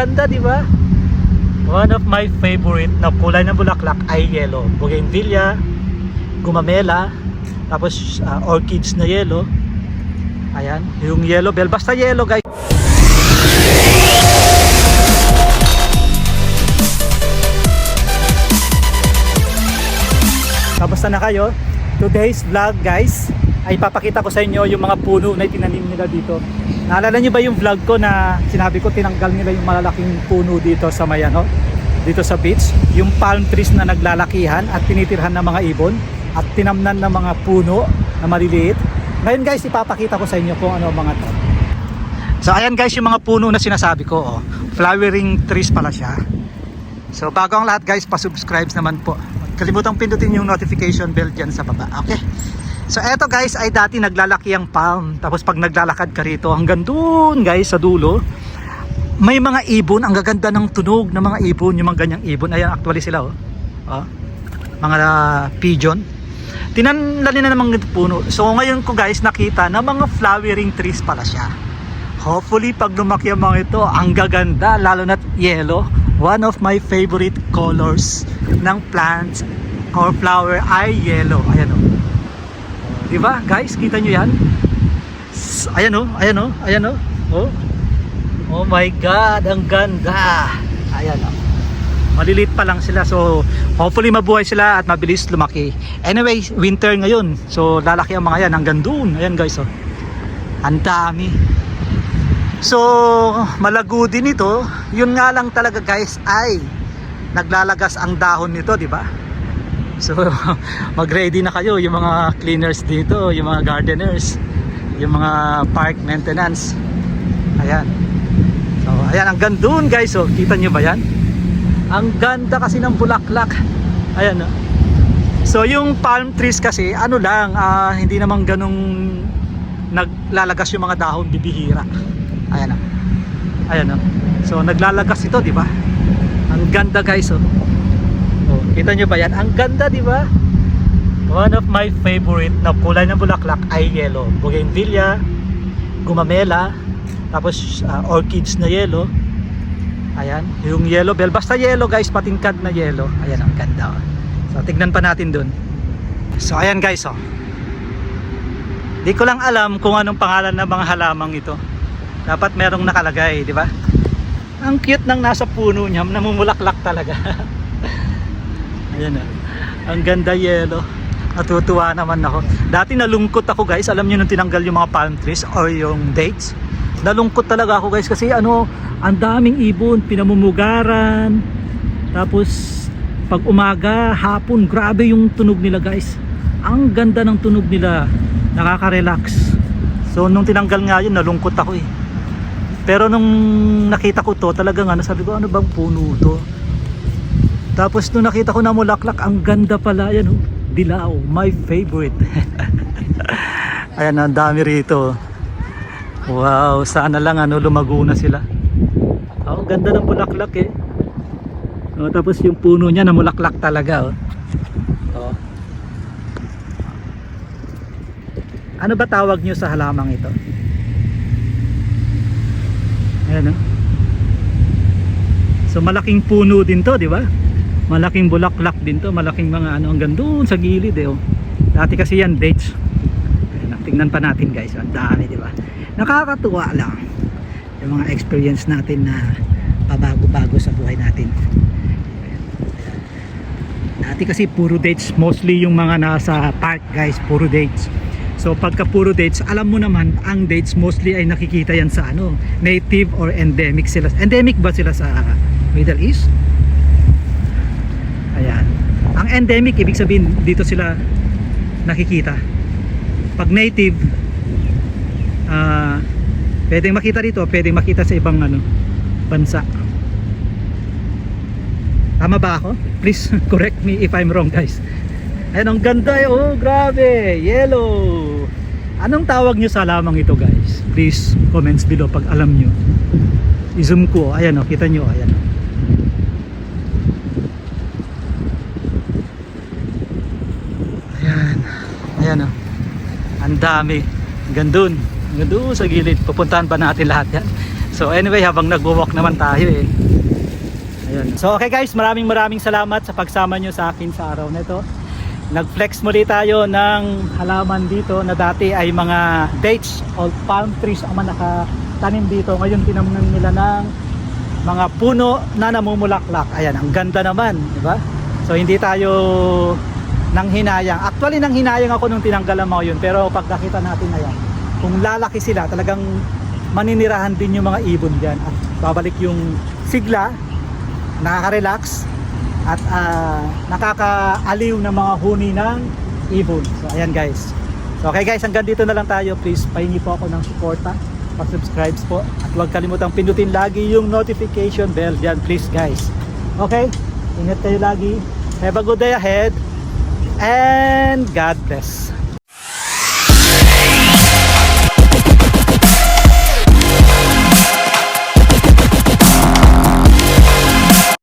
ganda, di ba? One of my favorite na kulay ng bulaklak ay yellow. Bougainvillea, gumamela, tapos ah, orchids na yellow. Ayan, yung yellow bell. Basta yellow guys. Kamusta na kayo? Today's vlog guys ay papakita ko sa inyo yung mga puno na itinanim nila dito. Naalala niyo ba yung vlog ko na sinabi ko tinanggal nila yung malalaking puno dito sa Mayano? Dito sa beach. Yung palm trees na naglalakihan at tinitirhan ng mga ibon at tinamnan ng mga puno na maliliit. Ngayon guys, ipapakita ko sa inyo kung ano mga to. So ayan guys yung mga puno na sinasabi ko. Oh. Flowering trees pala siya. So bago ang lahat guys, pa-subscribe naman po. Kalimutang pindutin yung notification bell dyan sa baba. Okay. So eto guys ay dati naglalaki ang palm. Tapos pag naglalakad ka rito hanggang doon guys sa dulo, may mga ibon. Ang gaganda ng tunog ng mga ibon. Yung mga ganyang ibon. Ayan actually sila oh. oh. Mga uh, pigeon. Tinanlalin na naman ng puno. So ngayon ko guys nakita na mga flowering trees pala siya. Hopefully pag lumaki ang mga ito, ang gaganda lalo na yellow. One of my favorite colors ng plants or flower ay yellow. Ayan o. Di ba guys? Kita nyo yan? Ayan o. Ayan o. Ayan o. Oh. oh my God. Ang ganda. Ayan o. Maliliit pa lang sila. So hopefully mabuhay sila at mabilis lumaki. Anyway, winter ngayon. So lalaki ang mga yan hanggang doon. Ayan guys o. Ang dami. So, malago din ito. Yun nga lang talaga guys ay naglalagas ang dahon nito, di ba? So, mag-ready na kayo yung mga cleaners dito, yung mga gardeners, yung mga park maintenance. Ayan. So, ayan ang gandun guys. So, kita nyo ba yan? Ang ganda kasi ng bulaklak. Ayan. Oh. So, yung palm trees kasi, ano lang, ah, hindi naman ganong naglalagas yung mga dahon bibihira. Ayan oh. Ayan oh. So naglalagas ito, di ba? Ang ganda guys oh. Oh. Kita nyo ba yan? Ang ganda, di ba? One of my favorite na kulay ng bulaklak ay yellow. Bougainvillea, gumamela, tapos ah, orchids na yellow. Ayan, yung yellow bell. Basta yellow guys, patingkad na yellow. Ayan, ang ganda. Oh. So tignan pa natin dun. So ayan guys oh. Di ko lang alam kung anong pangalan ng mga halamang ito. Dapat merong nakalagay, di ba? Ang cute ng nasa puno niya, namumulaklak talaga. Ayan na. Ang ganda yellow. Natutuwa naman ako. Dati nalungkot ako guys. Alam niyo nung tinanggal yung mga palm trees or yung dates. Nalungkot talaga ako guys kasi ano, ang daming ibon, pinamumugaran. Tapos pag umaga, hapon, grabe yung tunog nila guys. Ang ganda ng tunog nila. Nakaka-relax. So nung tinanggal nga yun, nalungkot ako eh. Pero nung nakita ko to, talagang ano, sabi ko, ano bang puno to? Tapos nung nakita ko na mulaklak, ang ganda pala. Yan oh, dilaw, my favorite. Ayan, ang dami rito. Wow, sana lang ano, lumago na sila. Oh, ang ganda ng bulaklak eh. Oh, tapos yung puno niya na mulaklak talaga oh. Oh. Ano ba tawag nyo sa halamang ito? Ayan oh. So malaking puno din to, di ba? Malaking bulaklak din to, malaking mga ano hanggang doon sa gilid eh. Oh. Dati kasi yan dates. Oh. tingnan pa natin guys, ang dami, di ba? Nakakatuwa lang yung mga experience natin na pabago-bago sa buhay natin. Dati kasi puro dates, mostly yung mga nasa park guys, puro dates. So pagka puro dates, alam mo naman, ang dates mostly ay nakikita yan sa ano, native or endemic sila. Endemic ba sila sa Middle East? Endemic, ibig sabihin, dito sila nakikita. Pag native, ah, pwedeng makita dito, pwedeng makita sa ibang ano, bansa. Tama ba ako? Please correct me if I'm wrong guys. Ayan, ang ganda eh. Oh, grabe. Yellow. Anong tawag nyo sa lamang ito guys? Please comments below pag alam nyo. I-zoom ko. Ayan o, kita nyo. Ayan o. Ayan. Ayan o. Ang dami. Gandun. Gandun sa gilid. Pupuntahan pa natin lahat yan. So anyway, habang nagwo-walk naman tayo eh. Ayun. So okay guys, maraming maraming salamat sa pagsama nyo sa akin sa araw na ito. Nag-flex muli tayo ng halaman dito na dati ay mga dates o palm trees ang nakatanim dito. Ngayon tinamnan nila ng mga puno na namumulaklak. Ayan, ang ganda naman, di ba? So hindi tayo nang hinayang. Actually nang hinayang ako nung tinanggal ang mga yun. Pero pag nakita natin na yan, kung lalaki sila, talagang maninirahan din yung mga ibon dyan. At babalik yung sigla, nakaka-relax, at ah, nakakaaliw ng mga huni ng ibon. So ayan guys. So okay guys, hanggang dito na lang tayo. Please pahingi po ako ng suporta. Pa-subscribe po. At huwag kalimutang pindutin lagi yung notification bell dyan please guys. Okay? Ingat kayo lagi. Have a good day ahead. And God bless.